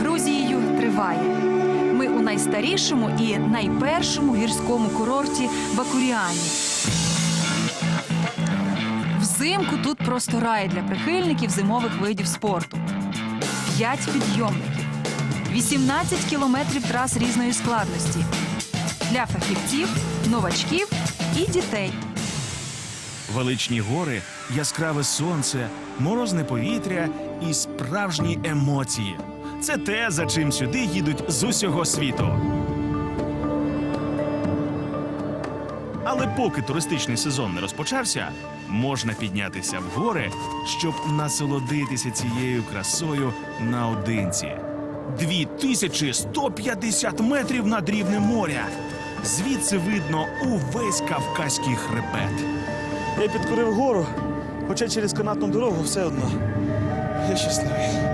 Грузією триває. Ми у найстарішому і найпершому гірському курорті Бакуріані. Взимку тут просто рай для прихильників зимових видів спорту. П'ять підйомників, 18 кілометрів трас різної складності для фахівців, новачків і дітей. Величні гори, яскраве сонце, морозне повітря і справжні емоції. Це те, за чим сюди їдуть з усього світу. Але поки туристичний сезон не розпочався, можна піднятися в гори, щоб насолодитися цією красою наодинці. 2150 метрів над рівнем моря. Звідси видно увесь кавказький хребет. Я підкорив гору, хоча через канатну дорогу все одно. Я щасливий.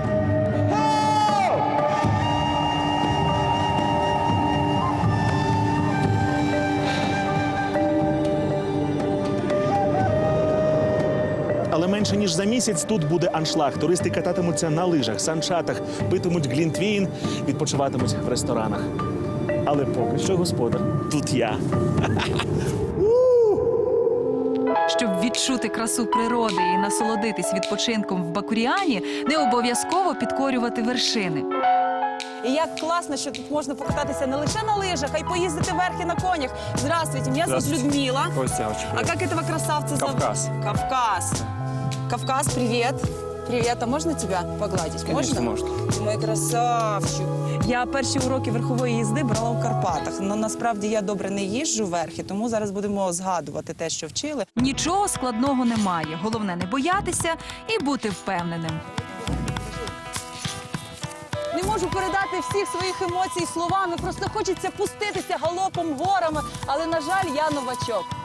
Але менше ніж за місяць тут буде аншлаг. Туристи кататимуться на лижах, санчатах, питимуть глінтвін, відпочиватимуть в ресторанах. Але поки що господар тут я. Щоб відчути красу природи і насолодитись відпочинком в Бакуріані, не обов'язково підкорювати вершини. І як класно, що тут можна покататися не лише на лижах, а й поїздити верхи на конях. Здравствуйте, меня зовут Людмила. Костя, очень А как этого красавца зовут? Кавказ. Кавказ. Кавказ, привет. Привет, а можна тебе погладить? Конечно, можна? может. Мой красавчик. Я перші уроки верхової їзди брала у Карпатах. Ну насправді я добре не їжджу верхи, тому зараз будемо згадувати те, що вчили. Нічого складного немає. Головне не боятися і бути впевненим. Не можу передати всіх своїх емоцій словами. Просто хочеться пуститися галопом горами, але на жаль, я новачок.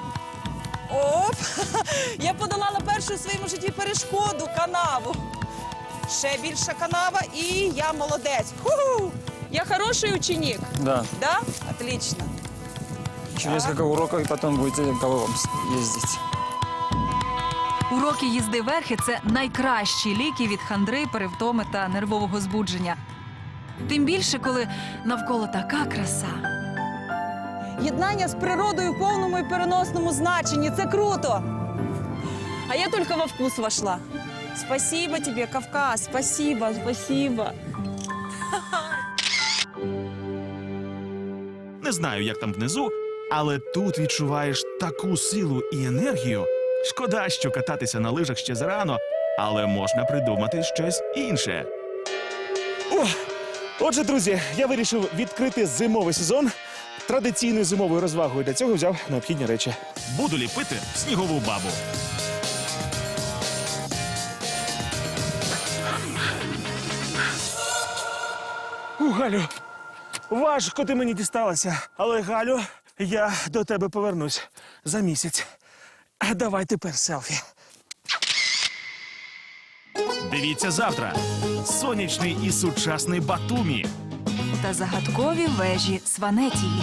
Оп! Я подолала першу у своєму житті перешкоду канаву. Ще більша канава, і я молодець. Ху-ху! Я хороший ученик. Да. Да? Отлично. Еще несколько уроков, и потом будете головом ездить. Уроки їзди верхи це найкращі ліки від хандри, перевтоми та нервового збудження. Тим більше, коли навколо така краса. Єднання з природою в повному і переносному значенні. Це круто. А я тільки во вкус вошла. Спасибо тебе, Кавказ. Спасибо, спасибо. Не знаю, як там внизу, але тут відчуваєш таку силу і енергію. Шкода, що кататися на лижах ще зарано, але можна придумати щось інше. О, отже, друзі, я вирішив відкрити зимовий сезон традиційною зимовою розвагою. Для цього взяв необхідні речі. Буду ліпити снігову бабу. У, Галю, важко ти мені дісталася. Але, Галю, я до тебе повернусь за місяць. А Давай тепер селфі. Дивіться завтра. Сонячний і сучасний Батумі. Та загадкові вежі Сванетії.